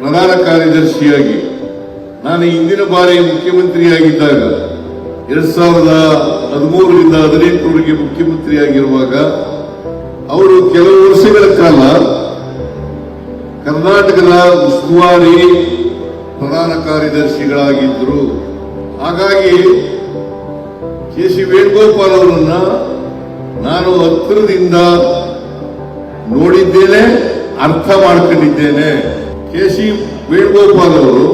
ಪ್ರಧಾನ ಕಾರ್ಯದರ್ಶಿಯಾಗಿ ನಾನು ಹಿಂದಿನ ಬಾರಿ ಮುಖ್ಯಮಂತ್ರಿಯಾಗಿದ್ದಾಗ ಎರಡ್ ಸಾವಿರದ ಹದಿಮೂರರಿಂದ ಹದಿನೆಂಟರವರೆಗೆ ಮುಖ್ಯಮಂತ್ರಿಯಾಗಿರುವಾಗ ಅವರು ಕೆಲವು ವರ್ಷಗಳ ಕಾಲ ಕರ್ನಾಟಕದ ಉಸ್ತುವಾರಿ ಪ್ರಧಾನ ಕಾರ್ಯದರ್ಶಿಗಳಾಗಿದ್ದರು. ಹಾಗಾಗಿ ಕೆ ಸಿ ವೇಣುಗೋಪಾಲ್ ಅವರನ್ನ ನಾನು ಹತ್ತಿರದಿಂದ ನೋಡಿದ್ದೇನೆ. ಅರ್ಥ ಮಾಡ್ಕೊಂಡಿದ್ದೇನೆ ಕೆ ಸಿ ವೇಣುಗೋಪಾಲ್ ಅವರು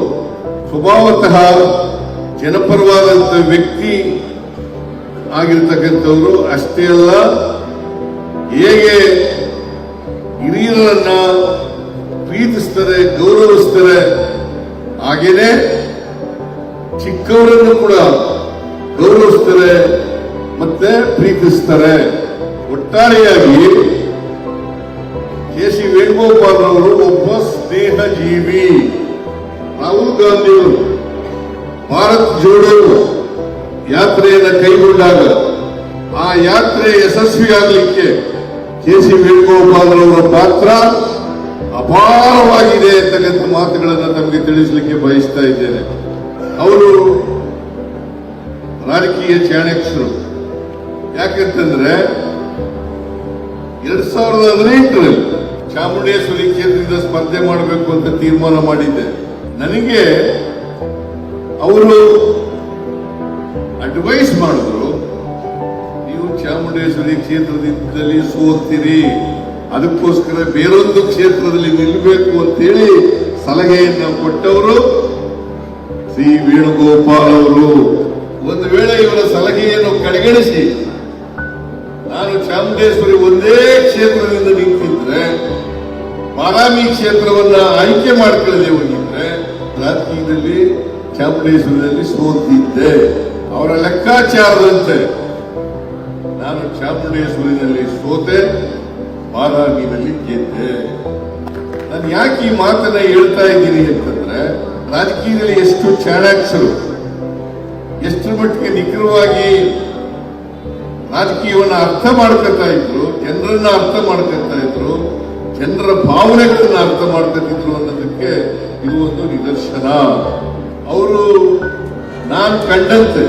ಸ್ವಭಾವತಃ ಜನಪರವಾದಂಥ ವ್ಯಕ್ತಿ ಆಗಿರ್ತಕ್ಕಂಥವರು ಅಷ್ಟೇ ಅಲ್ಲ, ಹೇಗೆ ಹಿರಿಯರನ್ನ ಪ್ರೀತಿಸ್ತಾರೆ, ಗೌರವಿಸ್ತಾರೆ, ಹಾಗೇನೆ ಚಿಕ್ಕವರನ್ನು ಕೂಡ ಗೌರವಿಸ್ತಾರೆ ಮತ್ತೆ ಪ್ರೀತಿಸ್ತಾರೆ. ಒಟ್ಟಾರೆಯಾಗಿ ಕೆ ಸಿ ವೇಣುಗೋಪಾಲ್ ಅವರು ಒಬ್ಬ ಸ್ನೇಹ ಜೀವಿ ರಾಹುಲ್ ಗಾಂಧಿಯವರು ಭಾರತ್ ಜೋಡೋ ಯಾತ್ರೆಯನ್ನು ಕೈಗೊಂಡಾಗ ಆ ಯಾತ್ರೆ ಯಶಸ್ವಿಯಾಗಲಿಕ್ಕೆ ಕೆ ಸಿ ವೇಣುಗೋಪಾಲ್ ಅವರ ಪಾತ್ರ ಅಪಾರವಾಗಿದೆ ಅಂತಕ್ಕಂಥ ಮಾತುಗಳನ್ನು ತಮಗೆ ತಿಳಿಸಲಿಕ್ಕೆ ಬಯಸ್ತಾ ಇದ್ದೇನೆ. ಅವರು ರಾಜಕೀಯ ಚಾಣಕ್ಷರು ಯಾಕಂತಂದ್ರೆ ಎರಡ್ ಸಾವಿರದ ಹದಿನೆಂಟರಲ್ಲಿ ಚಾಮುಂಡೇಶ್ವರಿ ಕ್ಷೇತ್ರದಿಂದ ಸ್ಪರ್ಧೆ ಮಾಡಬೇಕು ಅಂತ ತೀರ್ಮಾನ ಮಾಡಿದ್ದೆ. ನನಗೆ ಅವರು ಅಡ್ವೈಸ್ ಮಾಡಿದ್ರು, ನೀವು ಚಾಮುಂಡೇಶ್ವರಿ ಕ್ಷೇತ್ರದಿಂದಲೇ ಸೋತೀರಿ ಅದಕ್ಕೋಸ್ಕರ ಬೇರೊಂದು ಕ್ಷೇತ್ರದಲ್ಲಿ ನಿಲ್ಲಬೇಕು ಅಂತೇಳಿ ಸಲಹೆಯನ್ನು ಕೊಟ್ಟವರು ಶ್ರೀ ವೇಣುಗೋಪಾಲ್ ಅವರು. ಒಂದು ವೇಳೆ ಇವರ ಸಲಹೆಯನ್ನು ಕಡೆಗಣಿಸಿ ಚಾಮುಂಡೇಶ್ವರಿ ಒಂದೇ ಕ್ಷೇತ್ರದಿಂದ ನಿಂತಿದ್ರೆ ಮಾರಾಮಿ ಕ್ಷೇತ್ರವನ್ನ ಆಯ್ಕೆ ಮಾಡ್ಕೊಳ್ಳದೆ ಹೋಗಿದ್ರೆ, ರಾಜಕೀಯದಲ್ಲಿ ಚಾಮುಂಡೇಶ್ವರಿಯಲ್ಲಿ ಸೋತಿದ್ದೆ. ಅವರ ಲೆಕ್ಕಾಚಾರದಂತೆ ನಾನು ಚಾಮುಂಡೇಶ್ವರಿನಲ್ಲಿ ಸೋತೆ ಮಾರಾಮಿನಲ್ಲಿ ಗೆದ್ದೆ. ನಾನು ಯಾಕೆ ಈ ಮಾತನ್ನ ಹೇಳ್ತಾ ಇದ್ದೀನಿ ಅಂತಂದ್ರೆ, ರಾಜಕೀಯದಲ್ಲಿ ಎಷ್ಟು ಚಾಣಾಕ್ಷರು, ಎಷ್ಟು ಮಟ್ಟಿಗೆ ನಿಖರವಾಗಿ ರಾಜಕೀಯವನ್ನು ಅರ್ಥ ಮಾಡ್ಕೊತಾ ಇದ್ರು, ಜನರನ್ನ ಅರ್ಥ ಮಾಡ್ಕೊತಾ ಇದ್ರು, ಜನರ ಭಾವನೆಗಳನ್ನ ಅರ್ಥ ಮಾಡ್ಕೊತಿದ್ರು ಅನ್ನೋದಕ್ಕೆ ಇದು ಒಂದು ನಿದರ್ಶನ. ಅವರು ನಾನು ಕಂಡಂತೆ,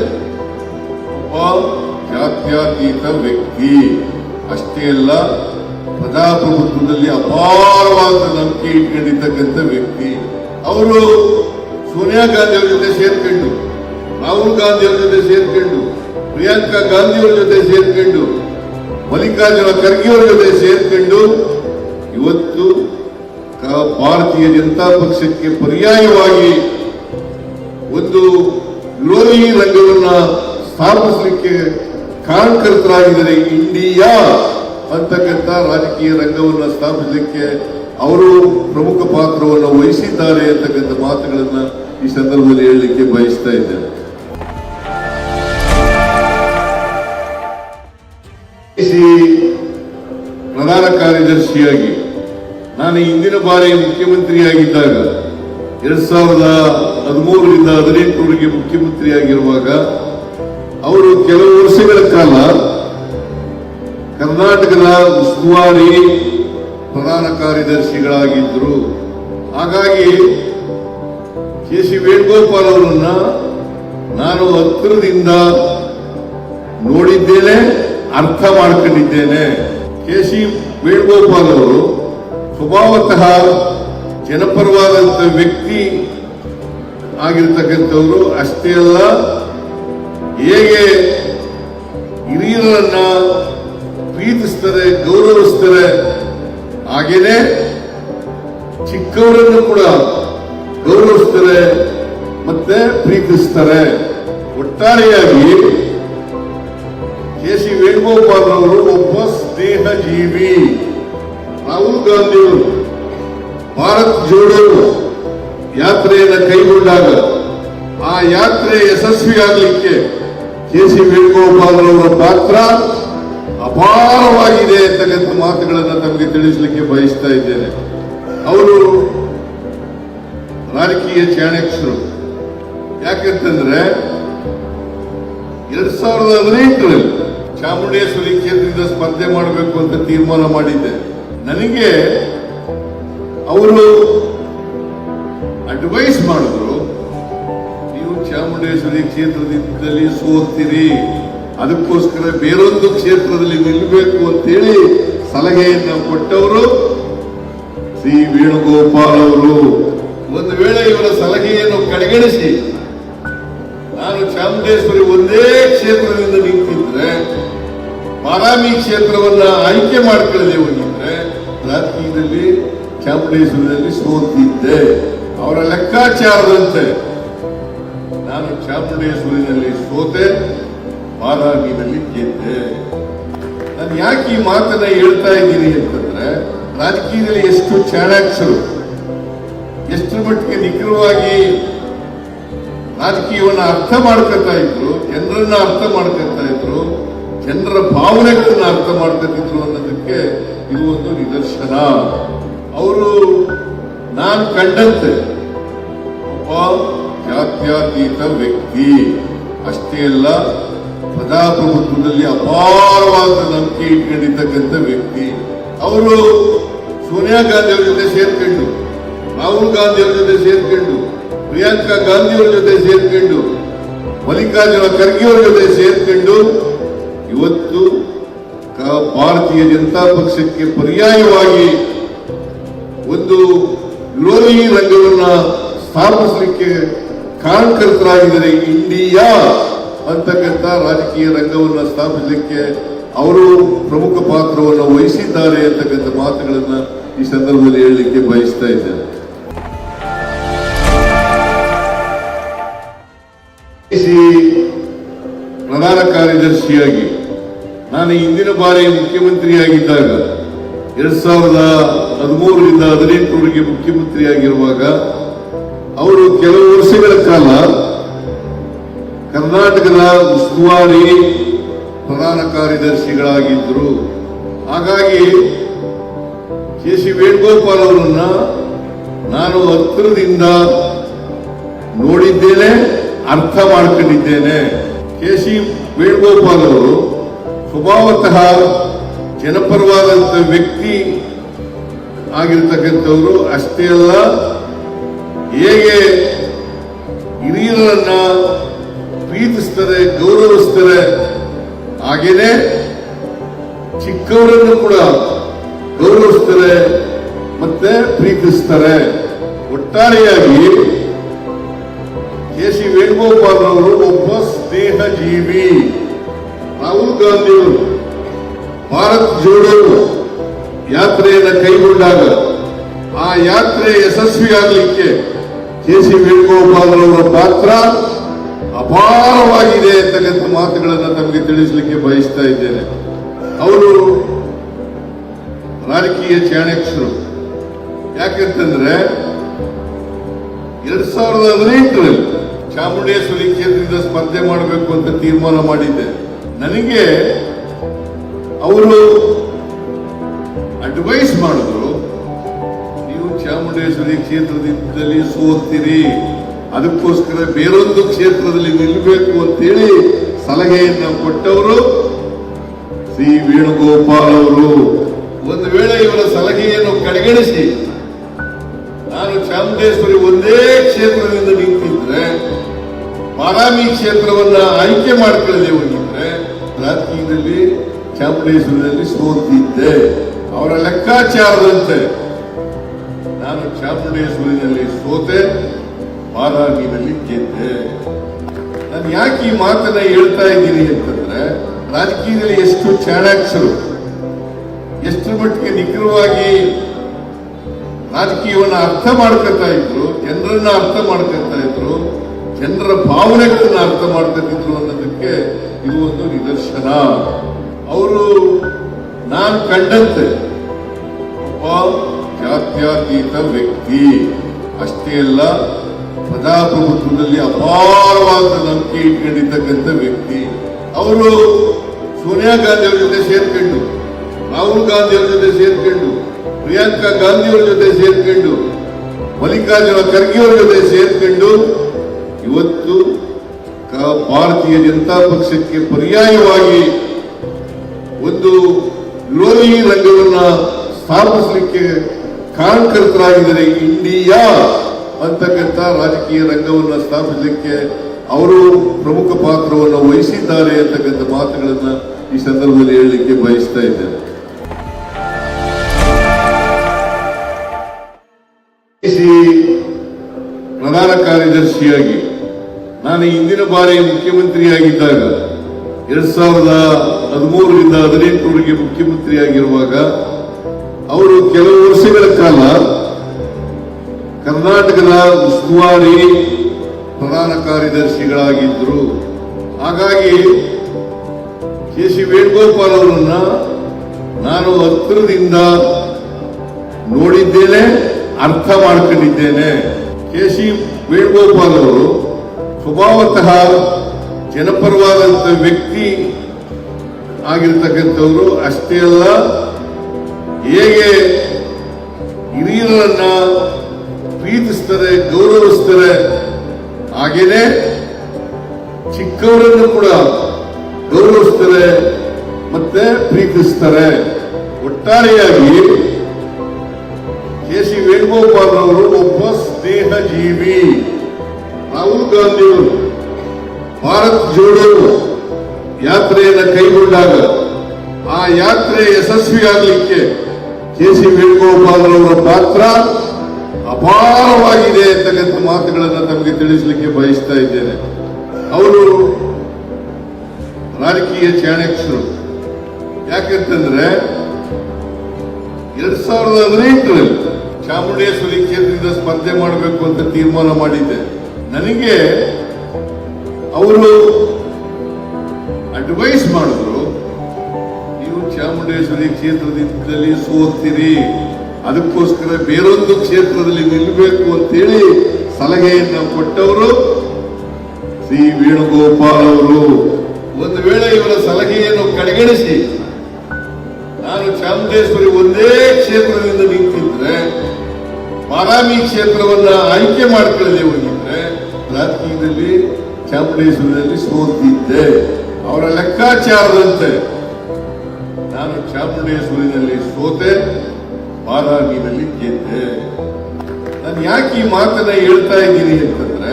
ಒಬ್ಬ ಜಾತ್ಯತೀತ ವ್ಯಕ್ತಿ. ಅಷ್ಟೇ ಅಲ್ಲ, ಪ್ರಜಾಪ್ರಭುತ್ವದಲ್ಲಿ ಅಪಾರವಾದ ನಂಬಿಕೆ ಇಟ್ಕೊಂಡಿರ್ತಕ್ಕಂಥ ವ್ಯಕ್ತಿ. ಅವರು ಸೋನಿಯಾ ಗಾಂಧಿ ಅವರ ಜೊತೆ ಸೇರ್ಕೊಂಡು, ರಾಹುಲ್ ಗಾಂಧಿ ಅವರ ಜೊತೆ ಸೇರ್ಕೊಂಡು ಪ್ರಿಯಾಂಕಾ ಗಾಂಧಿ ಅವರ ಜೊತೆ ಸೇರ್ಕೊಂಡು, ಮಲ್ಲಿಕಾರ್ಜುನ ಖರ್ಗೆ ಅವರ ಜೊತೆ ಸೇರ್ಕೊಂಡು ಇವತ್ತು ಭಾರತೀಯ ಜನತಾ ಪಕ್ಷಕ್ಕೆ ಪರ್ಯಾಯವಾಗಿ ಒಂದು ವಿರೋಧಿ ರಂಗವನ್ನ ಸ್ಥಾಪಿಸಲಿಕ್ಕೆ ಕಾರಣಕರ್ತರಾಗಿದ್ದಾರೆ ಇಂಡಿಯಾ ಅಂತಕ್ಕಂಥ ರಾಜಕೀಯ ರಂಗವನ್ನ ಸ್ಥಾಪಿಸಲಿಕ್ಕೆ ಅವರು ಪ್ರಮುಖ ಪಾತ್ರವನ್ನು ವಹಿಸಿದ್ದಾರೆ ಅಂತಕ್ಕಂಥ ಮಾತುಗಳನ್ನು ಈ ಸಂದರ್ಭದಲ್ಲಿ ಹೇಳಲಿಕ್ಕೆ ಬಯಸ್ತಾ ಇದ್ದೇನೆ. ಪ್ರಧಾನ ಕಾರ್ಯದರ್ಶಿಯಾಗಿ ನಾನು ಹಿಂದಿನ ಬಾರಿ ಮುಖ್ಯಮಂತ್ರಿಯಾಗಿದ್ದಾಗ ಎರಡ್ ಸಾವಿರದ ಹದಿಮೂರರಿಂದ ಹದಿನೆಂಟರವರೆಗೆ ಮುಖ್ಯಮಂತ್ರಿಯಾಗಿರುವಾಗ ಅವರು ಕೆಲವು ವರ್ಷಗಳ ಕಾಲ ಕರ್ನಾಟಕದ ಉಸ್ತುವಾರಿ ಪ್ರಧಾನ ಕಾರ್ಯದರ್ಶಿಗಳಾಗಿದ್ದರು. ಹಾಗಾಗಿ ಕೆ ಸಿ ವೇಣುಗೋಪಾಲ್ ಅವರನ್ನ ನಾನು ಹತ್ತಿರದಿಂದ ನೋಡಿದ್ದೇನೆ. ಅರ್ಥ ಮಾಡ್ಕೊಂಡಿದ್ದೇನೆ ಕೆ ಸಿ ವೇಣುಗೋಪಾಲ್ ಅವರು ಸ್ವಭಾವತಃ ಜನಪರವಾದಂತ ವ್ಯಕ್ತಿ ಆಗಿರ್ತಕ್ಕಂಥವರು ಅಷ್ಟೇ ಅಲ್ಲ, ಹೇಗೆ ಹಿರಿಯರನ್ನ ಪ್ರೀತಿಸ್ತಾರೆ, ಗೌರವಿಸ್ತಾರೆ, ಹಾಗೇನೆ ಚಿಕ್ಕವರನ್ನು ಕೂಡ ಗೌರವಿಸ್ತಾರೆ ಮತ್ತೆ ಪ್ರೀತಿಸ್ತಾರೆ. ಒಟ್ಟಾರೆಯಾಗಿ ಕೆ ಸಿ ವೇಣುಗೋಪಾಲ್ ಅವರು ಒಬ್ಬ ಸ್ನೇಹ ಜೀವಿ ರಾಹುಲ್ ಗಾಂಧಿಯವರು ಭಾರತ್ ಜೋಡೋ ಯಾತ್ರೆಯನ್ನು ಕೈಗೊಂಡಾಗ ಆ ಯಾತ್ರೆ ಯಶಸ್ವಿಯಾಗಲಿಕ್ಕೆ ಕೆ ಸಿ ವೇಣುಗೋಪಾಲ್ ಅವರ ಪಾತ್ರ ಅಪಾರವಾಗಿದೆ ಅಂತಕ್ಕಂಥ ಮಾತುಗಳನ್ನು ತಮಗೆ ತಿಳಿಸಲಿಕ್ಕೆ ಬಯಸ್ತಾ ಇದ್ದೇನೆ ಅವರು ರಾಜಕೀಯ ಚಾಣಕ್ಷರು ಯಾಕಂತಂದ್ರೆ ಎರಡ್ ಸಾವಿರದ ಹದಿನೆಂಟರಲ್ಲಿ ಚಾಮುಂಡೇಶ್ವರಿ ಕ್ಷೇತ್ರದಿಂದ ಸ್ಪರ್ಧೆ ಮಾಡಬೇಕು ಅಂತ ತೀರ್ಮಾನ ಮಾಡಿದ್ದೆ. ನನಗೆ ಅವರು ಅಡ್ವೈಸ್ ಮಾಡಿದ್ರು, ನೀವು ಚಾಮುಂಡೇಶ್ವರಿ ಕ್ಷೇತ್ರದಿಂದಲೇ ಸೋತೀರಿ ಅದಕ್ಕೋಸ್ಕರ ಬೇರೊಂದು ಕ್ಷೇತ್ರದಲ್ಲಿ ನಿಲ್ಲಬೇಕು ಅಂತೇಳಿ ಸಲಹೆಯನ್ನು ಕೊಟ್ಟವರು ಶ್ರೀ ವೇಣುಗೋಪಾಲ್ ಅವರು. ಒಂದು ವೇಳೆ ಇವರ ಸಲಹೆಯನ್ನು ಕಡೆಗಣಿಸಿ, ನಾನು ಚಾಮುಂಡೇಶ್ವರಿ ಒಂದೇ ಕ್ಷೇತ್ರದಿಂದ ನಿಂತಿದ್ರೆ ಬಾದಾಮಿ ಕ್ಷೇತ್ರವನ್ನ ಆಯ್ಕೆ ಮಾಡ್ಕೊಳ್ಳದೆ ಹೋಗಿದ್ರೆ ರಾಜಕೀಯದಲ್ಲಿ ಚಾಮುಂಡೇಶ್ವರದಲ್ಲಿ ಸೋತಿದ್ದೆ ಅವರ ಲೆಕ್ಕಾಚಾರದಂತೆ ನಾನು ಚಾಮುಂಡೇಶ್ವರಿನಲ್ಲಿ ಸೋತೆ, ಬಾದಾಮಿನಲ್ಲಿ ಗೆದ್ದೆ. ನಾನು ಯಾಕೆ ಈ ಮಾತನ್ನ ಹೇಳ್ತಾ ಇದ್ದೀನಿ ಅಂತಂದ್ರೆ ರಾಜಕೀಯದಲ್ಲಿ ಎಷ್ಟು ಚಾಣಾಕ್ಷರು, ಎಷ್ಟು ಮಟ್ಟಿಗೆ ನಿಖರವಾಗಿ ರಾಜಕೀಯವನ್ನು ಅರ್ಥ ಮಾಡ್ಕೊತಾ ಇದ್ರು, ಜನರನ್ನ ಅರ್ಥ ಮಾಡ್ಕೊತಾ ಜನರ ಭಾವನೆಗಳನ್ನ ಅರ್ಥ ಮಾಡ್ತಿದ್ರು ಅನ್ನೋದಕ್ಕೆ ಇದು ಒಂದು ನಿದರ್ಶನ. ಅವರು ನಾನು ಕಂಡಂತೆ, ಒಬ್ಬ ಜಾತ್ಯತೀತ ವ್ಯಕ್ತಿ. ಅಷ್ಟೇ ಅಲ್ಲ, ಪ್ರಜಾಪ್ರಭುತ್ವದಲ್ಲಿ ಅಪಾರವಾದ ನಂಬಿಕೆ ಇಟ್ಕೊಂಡಿರ್ತಕ್ಕಂಥ ವ್ಯಕ್ತಿ. ಅವರು ಸೋನಿಯಾ ಗಾಂಧಿ ಜೊತೆ ಸೇರ್ಕೊಂಡು, ರಾಹುಲ್ ಗಾಂಧಿ ಜೊತೆ ಸೇರ್ಕೊಂಡು, ಪ್ರಿಯಾಂಕಾ ಗಾಂಧಿ ಜೊತೆ ಸೇರ್ಕೊಂಡು, ಮಲ್ಲಿಕಾರ್ಜುನ ಖರ್ಗೆ ಅವರ ಜೊತೆ ಸೇರ್ಕೊಂಡು ಇವತ್ತು ಭಾರತೀಯ ಜನತಾ ಪಕ್ಷಕ್ಕೆ ಪರ್ಯಾಯವಾಗಿ ಒಂದು ವಿರೋಧಿ ರಂಗವನ್ನ ಸ್ಥಾಪಿಸಲಿಕ್ಕೆ ಕಾರಣಕರ್ತರಾಗಿದ್ದಾರೆ ಇಂಡಿಯಾ ಅಂತಕ್ಕಂಥ ರಾಜಕೀಯ ರಂಗವನ್ನ ಸ್ಥಾಪಿಸಲಿಕ್ಕೆ ಅವರು ಪ್ರಮುಖ ಪಾತ್ರವನ್ನು ವಹಿಸಿದ್ದಾರೆ ಅಂತಕ್ಕಂಥ ಮಾತುಗಳನ್ನ ಈ ಸಂದರ್ಭದಲ್ಲಿ ಹೇಳಲಿಕ್ಕೆ ಬಯಸ್ತಾ ಇದ್ದೇನೆ. ಸಿ, ಪ್ರಧಾನ ಕಾರ್ಯದರ್ಶಿಯಾಗಿ ನಾನು ಹಿಂದಿನ ಬಾರಿ ಮುಖ್ಯಮಂತ್ರಿಯಾಗಿದ್ದಾಗ ಎರಡ್ ಸಾವಿರದ ಹದಿಮೂರರಿಂದ ಹದಿನೆಂಟರವರೆಗೆ ಮುಖ್ಯಮಂತ್ರಿಯಾಗಿರುವಾಗ ಅವರು ಕೆಲವು ವರ್ಷಗಳ ಕಾಲ ಕರ್ನಾಟಕದ ಉಸ್ತುವಾರಿ ಪ್ರಧಾನ ಕಾರ್ಯದರ್ಶಿಗಳಾಗಿದ್ದರು. ಹಾಗಾಗಿ ಕೆ ಸಿ ವೇಣುಗೋಪಾಲ್ ಅವರನ್ನ ನಾನು ಹತ್ತಿರದಿಂದ ನೋಡಿದ್ದೇನೆ, ಅರ್ಥ ಮಾಡ್ಕೊಂಡಿದ್ದೇನೆ. ಕೆ ಸಿ ವೇಣುಗೋಪಾಲ್ ಅವರು ಸ್ವಭಾವತಃ ಜನಪರವಾದಂಥ ವ್ಯಕ್ತಿ ಆಗಿರ್ತಕ್ಕಂಥವರು ಅಷ್ಟೇ ಅಲ್ಲ, ಹೇಗೆ ಹಿರಿಯರನ್ನ ಪ್ರೀತಿಸ್ತಾರೆ, ಗೌರವಿಸ್ತಾರೆ, ಹಾಗೇನೆ ಚಿಕ್ಕವರನ್ನು ಕೂಡ ಗೌರವಿಸ್ತಾರೆ ಮತ್ತೆ ಪ್ರೀತಿಸ್ತಾರೆ. ಒಟ್ಟಾರೆಯಾಗಿ ಭಾರತ್ ಜೋಡೋ ಯಾತ್ರೆಯನ್ನು ಕೈಗೊಂಡಾಗ ಆ ಯಾತ್ರೆ ಯಶಸ್ವಿಯಾಗಲಿಕ್ಕೆ ಕೆ ಸಿ ವೇಣುಗೋಪಾಲ್ ಅವರ ಪಾತ್ರ ಅಪಾರವಾಗಿದೆ ಅಂತಕ್ಕಂಥ ಮಾತುಗಳನ್ನು ತಮಗೆ ತಿಳಿಸಲಿಕ್ಕೆ ಬಯಸ್ತಾ ಇದ್ದೇನೆ. ಅವರು ರಾಜಕೀಯ ಚಾಣಕ್ಷರು ಯಾಕಂತಂದ್ರೆ ಎರಡ್ ಸಾವಿರದ ಹದಿನೆಂಟರಲ್ಲಿ ಚಾಮುಂಡೇಶ್ವರಿ ಕ್ಷೇತ್ರದಿಂದ ಸ್ಪರ್ಧೆ ಮಾಡಬೇಕು ಅಂತ ತೀರ್ಮಾನ ಮಾಡಿದ್ದೆ. ನನಗೆ ಅವರು ಅಡ್ವೈಸ್ ಮಾಡಿದ್ರು, ನೀವು ಚಾಮುಂಡೇಶ್ವರಿ ಕ್ಷೇತ್ರದಲ್ಲಿ ಸೋತೀರಿ ಅದಕ್ಕೋಸ್ಕರ ಬೇರೊಂದು ಕ್ಷೇತ್ರದಲ್ಲಿ ನಿಲ್ಲಬೇಕು ಅಂತೇಳಿ ಸಲಹೆಯನ್ನು ಕೊಟ್ಟವರು ಶ್ರೀ ವೇಣುಗೋಪಾಲ್ ಅವರು. ಒಂದು ವೇಳೆ ಇವರ ಸಲಹೆಯನ್ನು ಕಡೆಗಣಿಸಿ, ನಾನು ಚಾಮುಂಡೇಶ್ವರಿ ಒಂದೇ ಕ್ಷೇತ್ರದಿಂದ ನಿಂತಿದ್ರೆ, ಬಾರಾಮಿ ಕ್ಷೇತ್ರವನ್ನ ಆಯ್ಕೆ ಮಾಡ್ಕೊಳ್ಳದೆ ರಾಜಕೀಯದಲ್ಲಿ ಚಾಮುಂಡೇಶ್ವರಿಯಲ್ಲಿ ಸೋತಿದ್ದೆ ಅವರ ಲೆಕ್ಕಾಚಾರದಂತೆ ನಾನು ಚಾಮುಂಡೇಶ್ವರಿನಲ್ಲಿ ಸೋತೆ ಬಾದಾಮಿನಲ್ಲಿ ಗೆದ್ದೆ. ನಾನು ಯಾಕೆ ಈ ಮಾತನ್ನ ಹೇಳ್ತಾ ಇದ್ದೀನಿ ಅಂತಂದ್ರೆ, ರಾಜಕೀಯದಲ್ಲಿ ಎಷ್ಟು ಚಾಣಾಕ್ಷರು, ಎಷ್ಟು ಮಟ್ಟಿಗೆ ನಿಖರವಾಗಿ ರಾಜಕೀಯವನ್ನು ಅರ್ಥ ಮಾಡ್ಕೊತಾ ಇದ್ರು, ಜನರನ್ನ ಅರ್ಥ ಮಾಡ್ಕೊತಾ ಇದ್ರು, ಜನರ ಭಾವನೆಗಳನ್ನ ಅರ್ಥ ಮಾಡ್ಕೊತಿದ್ರು ಅನ್ನೋದಕ್ಕೆ ಇದು ಒಂದು ನಿದರ್ಶನ. ಅವರು ನಾನು ಕಂಡಂತೆ. ಒಬ್ಬ ಜಾತ್ಯತೀತ ವ್ಯಕ್ತಿ. ಅಷ್ಟೇ ಅಲ್ಲ, ಪ್ರಜಾಪ್ರಭುತ್ವದಲ್ಲಿ ಅಪಾರವಾದ ನಂಬಿಕೆ ಇಟ್ಕೊಂಡಿರ್ತಕ್ಕಂಥ ವ್ಯಕ್ತಿ. ಅವರು ಸೋನಿಯಾ ಗಾಂಧಿ ಅವರ ಜೊತೆ ಸೇರ್ಕೊಂಡು, ರಾಹುಲ್ ಗಾಂಧಿ ಅವರ ಜೊತೆ ಸೇರ್ಕೊಂಡು, ಪ್ರಿಯಾಂಕಾ ಗಾಂಧಿ ಅವರ ಜೊತೆ ಸೇರ್ಕೊಂಡು, ಮಲ್ಲಿಕಾರ್ಜುನ ಖರ್ಗೆ ಅವರ ಜೊತೆ ಸೇರ್ಕೊಂಡು ಇವತ್ತು ಭಾರತೀಯ ಜನತಾ ಪಕ್ಷಕ್ಕೆ ಪರ್ಯಾಯವಾಗಿ ಒಂದು ಲೋಲಿ ರಂಗವನ್ನ ಸ್ಥಾಪಿಸಲಿಕ್ಕೆ ಕಾರಣಕರ್ತರಾಗಿದ್ದಾರೆ ಇಂಡಿಯಾ ಅಂತಕ್ಕಂಥ ರಾಜಕೀಯ ರಂಗವನ್ನು ಸ್ಥಾಪಿಸಲಿಕ್ಕೆ ಅವರು ಪ್ರಮುಖ ಪಾತ್ರವನ್ನು ವಹಿಸಿದ್ದಾರೆ ಅಂತಕ್ಕಂಥ ಮಾತುಗಳನ್ನ ಈ ಸಂದರ್ಭದಲ್ಲಿ ಹೇಳಲಿಕ್ಕೆ ಬಯಸ್ತಾ ಇದ್ದೇನೆ. ಪ್ರಧಾನ ಕಾರ್ಯದರ್ಶಿಯಾಗಿ ನಾನು ಇಂದಿನ ಬಾರಿ ಮುಖ್ಯಮಂತ್ರಿಯಾಗಿದ್ದಾಗ ಎರಡ್ ಸಾವಿರದ ಹದಿಮೂರರಿಂದ ಹದಿನೆಂಟರವರೆಗೆ ಮುಖ್ಯಮಂತ್ರಿಯಾಗಿರುವಾಗ ಅವರು ಕೆಲವು ವರ್ಷಗಳ ಕಾಲ ಕರ್ನಾಟಕದ ಉಸ್ತುವಾರಿ ಪ್ರಧಾನ ಕಾರ್ಯದರ್ಶಿಗಳಾಗಿದ್ದರು. ಹಾಗಾಗಿ ಕೆ ಸಿ ವೇಣುಗೋಪಾಲ್ ಅವರನ್ನ ನಾನು ಹತ್ತಿರದಿಂದ ನೋಡಿದ್ದೇನೆ, ಅರ್ಥ ಮಾಡ್ಕೊಂಡಿದ್ದೇನೆ. ಕೆ ಸಿ ವೇಣುಗೋಪಾಲ್ ಅವರು ಸ್ವಭಾವತಃ ಜನಪರವಾದಂಥ ವ್ಯಕ್ತಿ ಆಗಿರ್ತಕ್ಕಂಥವ್ರು ಅಷ್ಟೇ ಅಲ್ಲ, ಹೇಗೆ ಹಿರಿಯರನ್ನ ಪ್ರೀತಿಸ್ತಾರೆ, ಗೌರವಿಸ್ತಾರೆ, ಹಾಗೇನೆ ಚಿಕ್ಕವರನ್ನು ಕೂಡ ಗೌರವಿಸ್ತಾರೆ ಮತ್ತೆ ಪ್ರೀತಿಸ್ತಾರೆ. ಒಟ್ಟಾರೆಯಾಗಿ ಕೆ ಸಿ ವೇಣುಗೋಪಾಲ್ ಅವರು ಒಬ್ಬ ಸ್ನೇಹ ಜೀವಿ ರಾಹುಲ್ ಗಾಂಧಿ ಅವರು ಭಾರತ್ ಜೋಡೋ ಯಾತ್ರೆಯನ್ನು ಕೈಗೊಂಡಾಗ ಆ ಯಾತ್ರೆ ಯಶಸ್ವಿಯಾಗಲಿಕ್ಕೆ ಕೆ ಸಿ ವೇಣುಗೋಪಾಲ್ ಪಾತ್ರ ಅಪಾರವಾಗಿದೆ ಅಂತಕ್ಕಂಥ ಮಾತುಗಳನ್ನು ತಮಗೆ ತಿಳಿಸಲಿಕ್ಕೆ ಬಯಸ್ತಾ ಇದ್ದೇನೆ. ಅವರು ರಾಜಕೀಯ ಚಾಣಕ್ಷರು ಯಾಕಂತಂದ್ರೆ ಎರಡ್ ಸಾವಿರದ ಹದಿನೆಂಟರಲ್ಲಿ ಚಾಮುಂಡೇಶ್ವರಿ ಕ್ಷೇತ್ರದಿಂದ ಸ್ಪರ್ಧೆ ಮಾಡಬೇಕು ಅಂತ ತೀರ್ಮಾನ ಮಾಡಿದ್ದೆ. ನನಗೆ ಅವರು ಅಡ್ವೈಸ್ ಮಾಡಿದ್ರು, ನೀವು ಚಾಮುಂಡೇಶ್ವರಿ ಕ್ಷೇತ್ರದಿಂದಲೇ ಸೋತೀರಿ ಅದಕ್ಕೋಸ್ಕರ ಬೇರೊಂದು ಕ್ಷೇತ್ರದಲ್ಲಿ ನಿಲ್ಲಬೇಕು ಅಂತೇಳಿ ಸಲಹೆಯನ್ನು ಕೊಟ್ಟವರು ಶ್ರೀ ವೇಣುಗೋಪಾಲ್ ಅವರು. ಒಂದು ವೇಳೆ ಇವರ ಸಲಹೆಯನ್ನು ಕಡೆಗಣಿಸಿ, ನಾನು ಚಾಮುಂಡೇಶ್ವರಿ ಒಂದೇ ಕ್ಷೇತ್ರದಿಂದ ನಿಂತಿದ್ರೆ ಬಾರಾಮಿ ಕ್ಷೇತ್ರವನ್ನ ಆಯ್ಕೆ ಮಾಡ್ಕೊಳ್ಳದೆ ಹೋಗಿದ್ರೆ, ರಾಜಕೀಯದಲ್ಲಿ ಚಾಮುಂಡೇಶ್ವರಿಯಲ್ಲಿ ಸೋತಿದ್ದೆ. ಅವರ ಲೆಕ್ಕಾಚಾರದಂತೆ ನಾನು ಚಾಮುಂಡೇಶ್ವರಿನಲ್ಲಿ ಸೋತೆ ಬಾದಾಮಿನಲ್ಲಿ ಗೆದ್ದೆ. ನಾನು ಯಾಕೆ ಈ ಮಾತನ್ನ ಹೇಳ್ತಾ ಇದ್ದೀನಿ ಅಂತಂದ್ರೆ,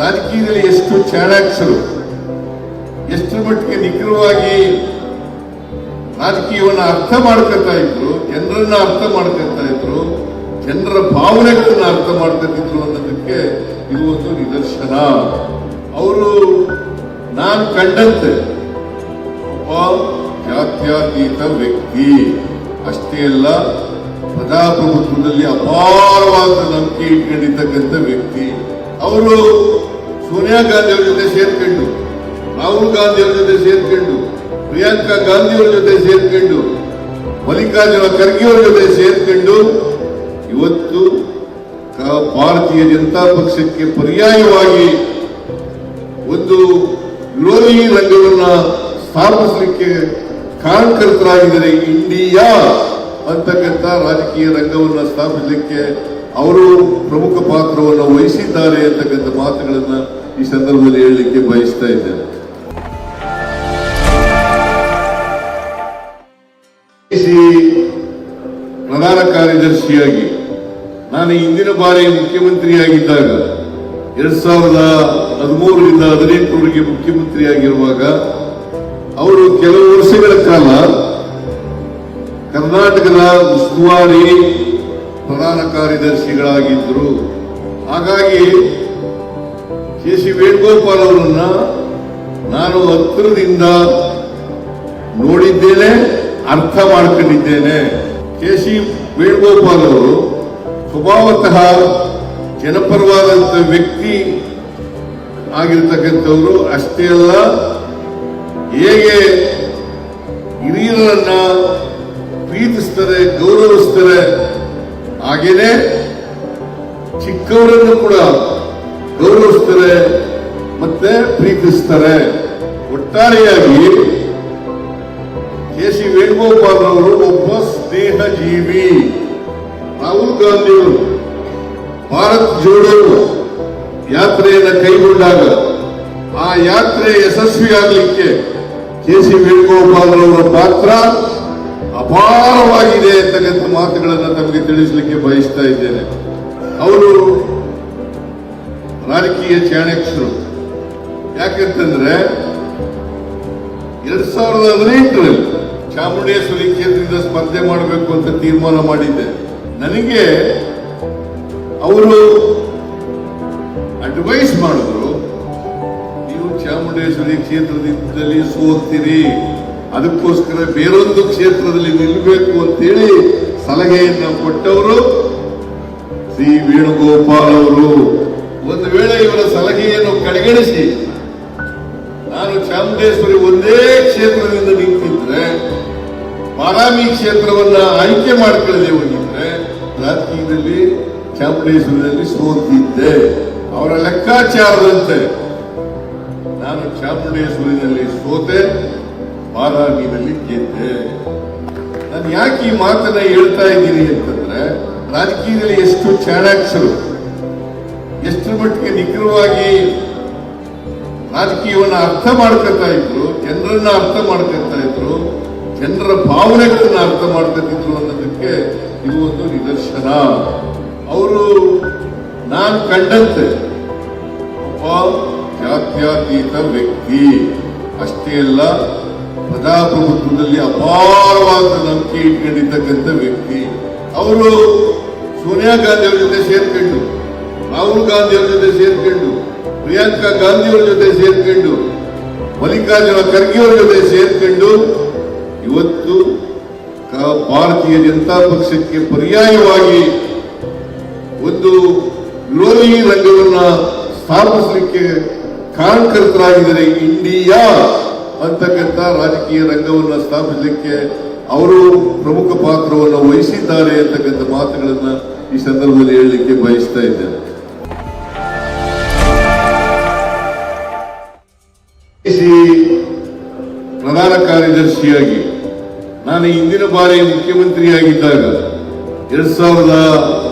ರಾಜಕೀಯದಲ್ಲಿ ಎಷ್ಟು ಚಾಣಾಕ್ಷರು, ಎಷ್ಟು ಮಟ್ಟಿಗೆ ನಿಖರವಾಗಿ ರಾಜಕೀಯವನ್ನು ಅರ್ಥ ಮಾಡ್ಕೊತಾ ಇದ್ರು, ಜನರನ್ನ ಅರ್ಥ ಮಾಡ್ಕೊತಾ ಇದ್ರು, ಜನರ ಭಾವನೆಗಳನ್ನ ಅರ್ಥ ಮಾಡ್ಕೊತಿದ್ರು ಅನ್ನೋದಕ್ಕೆ ಇದು ಒಂದು ನಿದರ್ಶನ. ಅವರು ನಾನು ಕಂಡಂತೆ ವ್ಯಕ್ತಿ ಅಷ್ಟೇ ಅಲ್ಲ, ಪ್ರಜಾಪ್ರಭುತ್ವದಲ್ಲಿ ಅಪಾರವಾದ ನಂಬಿಕೆ ಇಟ್ಕೊಂಡಿರ್ತಕ್ಕಂಥ ವ್ಯಕ್ತಿ. ಅವರು ಸೋನಿಯಾ ಗಾಂಧಿ ಜೊತೆ ಸೇರ್ಕೊಂಡು, ರಾಹುಲ್ ಗಾಂಧಿ ಜೊತೆ ಸೇರ್ಕೊಂಡು, ಪ್ರಿಯಾಂಕಾ ಗಾಂಧಿ ಜೊತೆ ಸೇರ್ಕೊಂಡು, ಮಲ್ಲಿಕಾರ್ಜುನ ಖರ್ಗೆ ಅವರ ಜೊತೆ ಸೇರ್ಕೊಂಡು ಇವತ್ತು ಭಾರತೀಯ ಜನತಾ ಪಕ್ಷಕ್ಕೆ ಪರ್ಯಾಯವಾಗಿ ಒಂದು ವಿರೋಧಿ ರಂಗವನ್ನ ಸ್ಥಾಪಿಸಲಿಕ್ಕೆ ಕಾರಣಕರ್ತರಾಗಿದ್ದಾರೆ ಇಂಡಿಯಾ ಅಂತಕ್ಕಂಥ ರಾಜಕೀಯ ರಂಗವನ್ನು ಸ್ಥಾಪಿಸಲಿಕ್ಕೆ ಅವರು ಪ್ರಮುಖ ಪಾತ್ರವನ್ನು ವಹಿಸಿದ್ದಾರೆ ಅಂತಕ್ಕಂಥ ಮಾತುಗಳನ್ನು ಈ ಸಂದರ್ಭದಲ್ಲಿ ಹೇಳಲಿಕ್ಕೆ ಬಯಸ್ತಾ ಇದ್ದೇನೆ. ಪ್ರಧಾನ ಕಾರ್ಯದರ್ಶಿಯಾಗಿ ನಾನು ಇಂದಿನ ಬಾರಿ ಮುಖ್ಯಮಂತ್ರಿಯಾಗಿದ್ದಾಗ ಎರಡ್ ಸಾವಿರದ ಹದಿಮೂರರಿಂದ ಹದಿನೆಂಟರವರೆಗೆ ಮುಖ್ಯಮಂತ್ರಿಯಾಗಿರುವಾಗ ಅವರು ಕೆಲವು ವರ್ಷಗಳ ಕಾಲ ಕರ್ನಾಟಕದ ಉಸ್ತುವಾರಿ ಪ್ರಧಾನ ಕಾರ್ಯದರ್ಶಿಗಳಾಗಿದ್ದರು. ಹಾಗಾಗಿ ಕೆ ಸಿ ವೇಣುಗೋಪಾಲ್ ಅವರನ್ನ ನಾನು ಹತ್ತಿರದಿಂದ ನೋಡಿದ್ದೇನೆ, ಅರ್ಥ ಮಾಡ್ಕೊಂಡಿದ್ದೇನೆ. ಕೆ ಸಿ ವೇಣುಗೋಪಾಲ್ ಅವರು ಸ್ವಭಾವತಃ ಜನಪರವಾದಂಥ ವ್ಯಕ್ತಿ ಆಗಿರ್ತಕ್ಕಂಥವರು ಅಷ್ಟೇ ಅಲ್ಲ ಹೇಗೆ ಹಿರಿಯರನ್ನ ಪ್ರೀತಿಸ್ತಾರೆ, ಗೌರವಿಸ್ತಾರೆ, ಹಾಗೇನೆ ಚಿಕ್ಕವರನ್ನು ಕೂಡ ಗೌರವಿಸ್ತಾರೆ ಮತ್ತೆ ಪ್ರೀತಿಸ್ತಾರೆ. ಒಟ್ಟಾರೆಯಾಗಿ ಕೆ ಸಿ ವೇಣುಗೋಪಾಲ್ ಅವರು ಒಬ್ಬ ಸ್ನೇಹ ಜೀವಿ ರಾಹುಲ್ ಗಾಂಧಿಯವರು ಭಾರತ್ ಜೋಡೋ ಯಾತ್ರೆಯನ್ನು ಕೈಗೊಂಡಾಗ ಆ ಯಾತ್ರೆ ಯಶಸ್ವಿಯಾಗಲಿಕ್ಕೆ ಕೆ ಸಿ ವೇಣುಗೋಪಾಲ್ ಅವರ ಪಾತ್ರ ಅಪಾರವಾಗಿದೆ ಅಂತಕ್ಕಂಥ ಮಾತುಗಳನ್ನು ತಮಗೆ ತಿಳಿಸಲಿಕ್ಕೆ ಬಯಸ್ತಾ ಇದ್ದೇನೆ. ಅವರು ರಾಜಕೀಯ ಚಾಣಕ್ಷರು ಯಾಕಂತಂದ್ರೆ ಎರಡ್ ಸಾವಿರದ ಹದಿನೆಂಟರಲ್ಲಿ ಚಾಮುಂಡೇಶ್ವರಿ ಕ್ಷೇತ್ರದಿಂದ ಸ್ಪರ್ಧೆ ಮಾಡಬೇಕು ಅಂತ ತೀರ್ಮಾನ ಮಾಡಿದ್ದೆ. ನನಗೆ ಅವರು ಅಡ್ವೈಸ್ ಮಾಡಿದ್ರು ಚಾಮುಂಡೇಶ್ವರಿ ಕ್ಷೇತ್ರದಿಂದಲೇ ಸೋತೀರಿ ಅದಕ್ಕೋಸ್ಕರ ಬೇರೊಂದು ಕ್ಷೇತ್ರದಲ್ಲಿ ನಿಲ್ಲಬೇಕು ಅಂತೇಳಿ ಸಲಹೆಯನ್ನು ಕೊಟ್ಟವರು ಶ್ರೀ ವೇಣುಗೋಪಾಲ್ ಅವರು. ಒಂದು ವೇಳೆ ಇವರ ಸಲಹೆಯನ್ನು ಕಡೆಗಣಿಸಿ, ನಾನು ಚಾಮುಂಡೇಶ್ವರಿ ಒಂದೇ ಕ್ಷೇತ್ರದಿಂದ ನಿಂತಿದ್ರೆ, ಬಾರಾಮಿ ಕ್ಷೇತ್ರವನ್ನ ಆಯ್ಕೆ ಮಾಡ್ಕೊಳ್ಳದೆ ಹೋಗಿದ್ರೆ ರಾಜಕೀಯದಲ್ಲಿ ಚಾಮುಂಡೇಶ್ವರಿಯಲ್ಲಿ ಸೋತಿದ್ದೆ ಅವರ ಲೆಕ್ಕಾಚಾರದಂತೆ ನಾನು ಚಾಮುಂಡೇಶ್ವರಿನಲ್ಲಿ ಸೋತೆ ಬಾದಾಮಿನಲ್ಲಿ ಗೆದ್ದೆ. ನಾನು ಯಾಕೆ ಈ ಮಾತನ್ನ ಹೇಳ್ತಾ ಇದ್ದೀನಿ ಅಂತಂದ್ರೆ, ರಾಜಕೀಯದಲ್ಲಿ ಎಷ್ಟು ಚಾಣಾಕ್ಷರು ಎಷ್ಟು ಮಟ್ಟಿಗೆ ನಿಖರವಾಗಿ ರಾಜಕೀಯವನ್ನ ಅರ್ಥ ಮಾಡ್ಕೊತಾ ಇದ್ರು, ಜನರನ್ನ ಅರ್ಥ ಮಾಡ್ಕೊತಾ ಇದ್ರು, ಜನರ ಭಾವನೆಗಳನ್ನ ಅರ್ಥ ಮಾಡ್ಕೊತಿದ್ರು ಅನ್ನೋದಕ್ಕೆ ಇದು ಒಂದು ನಿದರ್ಶನ. ಅವರು ನಾನು ಕಂಡಂತೆ. ಜಾತ್ಯತೀತ ವ್ಯಕ್ತಿ. ಅಷ್ಟೇ ಅಲ್ಲ, ಪ್ರಜಾಪ್ರಭುತ್ವದಲ್ಲಿ ಅಪಾರವಾದ ನಂಬಿಕೆ ಇಟ್ಕೊಂಡಿರ್ತಕ್ಕಂಥ ವ್ಯಕ್ತಿ. ಅವರು ಸೋನಿಯಾ ಗಾಂಧಿ ಜೊತೆ ಸೇರ್ಕೊಂಡು, ರಾಹುಲ್ ಗಾಂಧಿ ಜೊತೆ ಸೇರ್ಕೊಂಡು, ಪ್ರಿಯಾಂಕಾ ಗಾಂಧಿ ಜೊತೆ ಸೇರ್ಕೊಂಡು, ಮಲ್ಲಿಕಾರ್ಜುನ ಖರ್ಗೆ ಅವರ ಜೊತೆ ಸೇರ್ಕೊಂಡು, ಇವತ್ತು ಭಾರತೀಯ ಜನತಾ ಪಕ್ಷಕ್ಕೆ ಪರ್ಯಾಯವಾಗಿ ಒಂದು ವಿರೋಧಿ ರಂಗವನ್ನ ಸ್ಥಾಪಿಸಲಿಕ್ಕೆ ಕಾರಣಕರ್ತರಾಗಿದ್ದಾರೆ ಇಂಡಿಯಾ ಅಂತಕ್ಕಂಥ ರಾಜಕೀಯ ರಂಗವನ್ನು ಸ್ಥಾಪಿಸಲಿಕ್ಕೆ ಅವರು ಪ್ರಮುಖ ಪಾತ್ರವನ್ನು ವಹಿಸಿದ್ದಾರೆ ಅಂತಕ್ಕಂಥ ಮಾತುಗಳನ್ನ ಈ ಸಂದರ್ಭದಲ್ಲಿ ಹೇಳಲಿಕ್ಕೆ ಬಯಸ್ತಾ ಇದ್ದೇನೆ. ಪ್ರಧಾನ ಕಾರ್ಯದರ್ಶಿಯಾಗಿ ನಾನು ಹಿಂದಿನ ಬಾರಿ ಮುಖ್ಯಮಂತ್ರಿಯಾಗಿದ್ದಾಗ ಎರಡ್ ಸಾವಿರದ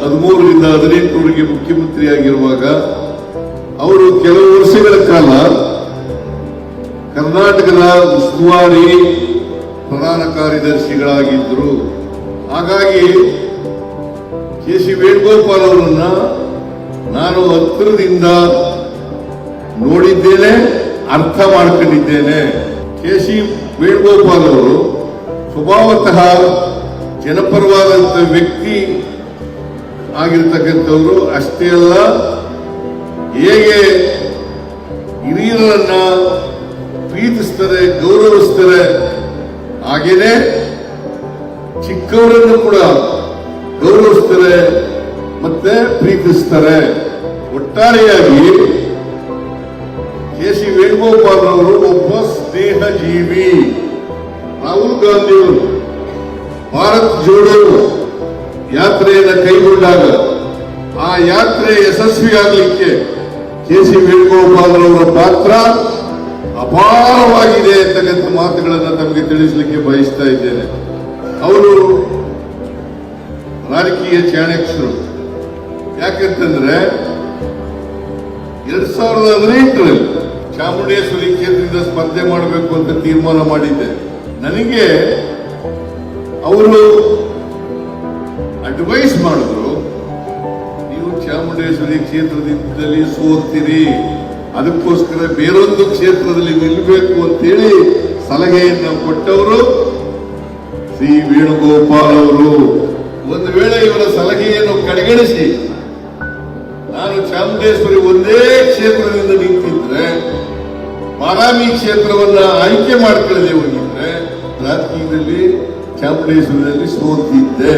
ಹದಿಮೂರರಿಂದ ಹದಿನೆಂಟರವರೆಗೆ ಮುಖ್ಯಮಂತ್ರಿಯಾಗಿರುವಾಗ ಅವರು ಕೆಲವು ವರ್ಷಗಳ ಕಾಲ ಕರ್ನಾಟಕದ ಉಸ್ತುವಾರಿ ಪ್ರಧಾನ ಕಾರ್ಯದರ್ಶಿಗಳಾಗಿದ್ದರು. ಹಾಗಾಗಿ ಕೆ ಸಿ ವೇಣುಗೋಪಾಲ್ ಅವರನ್ನ ನಾನು ಹತ್ತಿರದಿಂದ ನೋಡಿದ್ದೇನೆ, ಅರ್ಥ ಮಾಡ್ಕೊಂಡಿದ್ದೇನೆ. ಕೆ ಸಿ ವೇಣುಗೋಪಾಲ್ ಅವರು ಸ್ವಭಾವತಃ ಜನಪರವಾದಂಥ ವ್ಯಕ್ತಿ ಆಗಿರ್ತಕ್ಕಂಥವರು ಅಷ್ಟೇ ಅಲ್ಲ ಹೇಗೆ ಹಿರಿಯರನ್ನ ಪ್ರೀತಿಸ್ತಾರೆ, ಗೌರವಿಸ್ತಾರೆ, ಹಾಗೇನೆ ಚಿಕ್ಕವರನ್ನು ಕೂಡ ಗೌರವಿಸ್ತಾರೆ ಮತ್ತೆ ಪ್ರೀತಿಸ್ತಾರೆ. ಒಟ್ಟಾರೆಯಾಗಿ ಕೆ ಸಿ ವೇಣುಗೋಪಾಲ್ ಅವರು ಒಬ್ಬ ಸ್ನೇಹ ಜೀವಿ ರಾಹುಲ್ ಗಾಂಧಿಯವರು ಭಾರತ್ ಜೋಡೋ ಯಾತ್ರೆಯನ್ನು ಕೈಗೊಂಡಾಗ ಆ ಯಾತ್ರೆ ಯಶಸ್ವಿಯಾಗಲಿಕ್ಕೆ ಕೆ ಸಿ ವೇಣುಗೋಪಾಲ್ ಅವರ ಪಾತ್ರ ಅಪಾರವಾಗಿದೆ ಅಂತಕ್ಕಂಥ ಮಾತುಗಳನ್ನು ತಮಗೆ ತಿಳಿಸಲಿಕ್ಕೆ ಬಯಸ್ತಾ ಇದ್ದೇನೆ. ಅವರು ರಾಜಕೀಯ ಚಾಣಕ್ಷರು. ಯಾಕಂತಂದ್ರೆ ಎರಡ್ ಸಾವಿರದ ಹದಿನೆಂಟರಲ್ಲಿ ಚಾಮುಂಡೇಶ್ವರಿ ಕ್ಷೇತ್ರದಿಂದ ಸ್ಪರ್ಧೆ ಮಾಡಬೇಕು ಅಂತ ತೀರ್ಮಾನ ಮಾಡಿದ್ದೆ. ನನಗೆ ಅವರು ಅಡ್ವೈಸ್ ಮಾಡಿದ್ರು ನೀವು ಕ್ಷೇತ್ರದಲ್ಲಿ ಸೋತ್ತೀರಿ ಅದಕ್ಕೋಸ್ಕರ ಬೇರೊಂದು ಕ್ಷೇತ್ರದಲ್ಲಿ ನಿಲ್ಲಬೇಕು ಅಂತೇಳಿ ಸಲಹೆಯನ್ನು ಕೊಟ್ಟವರು ಶ್ರೀ ವೇಣುಗೋಪಾಲ್ ಅವರು. ಒಂದು ವೇಳೆ ಇವರ ಸಲಹೆಯನ್ನು ಕಡೆಗಣಿಸಿ, ನಾನು ಚಾಮುಂಡೇಶ್ವರಿ ಒಂದೇ ಕ್ಷೇತ್ರದಿಂದ ನಿಂತಿದ್ರೆ ಬಾರಾಮಿ ಕ್ಷೇತ್ರವನ್ನ ಆಯ್ಕೆ ಮಾಡ್ಕೊಳ್ಳದೆ ಹೋಗಿದ್ರೆ, ರಾಜಕೀಯದಲ್ಲಿ ಚಾಮುಂಡೇಶ್ವರಿಯಲ್ಲಿ ಸೋತಿದ್ದೆ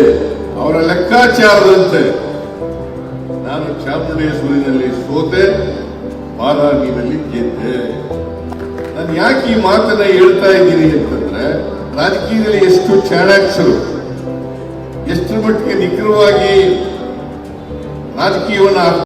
ಅವರ ಲೆಕ್ಕಾಚಾರದಂತೆ ಚಾಮುಂಡೇಶ್ವರಿನಲ್ಲಿ ಸೋತೆ ಬಾದಾಮಿನಲ್ಲಿ ಗೆದ್ದೆ. ನಾನು ಯಾಕೆ ಈ ಮಾತನ್ನ ಹೇಳ್ತಾ ಇದ್ದೀನಿ ಅಂತಂದ್ರೆ, ರಾಜಕೀಯದಲ್ಲಿ ಎಷ್ಟು ಚಾಣಾಕ್ಷರು, ಎಷ್ಟು ಮಟ್ಟಿಗೆ ನಿಖರವಾಗಿ ರಾಜಕೀಯವನ್ನ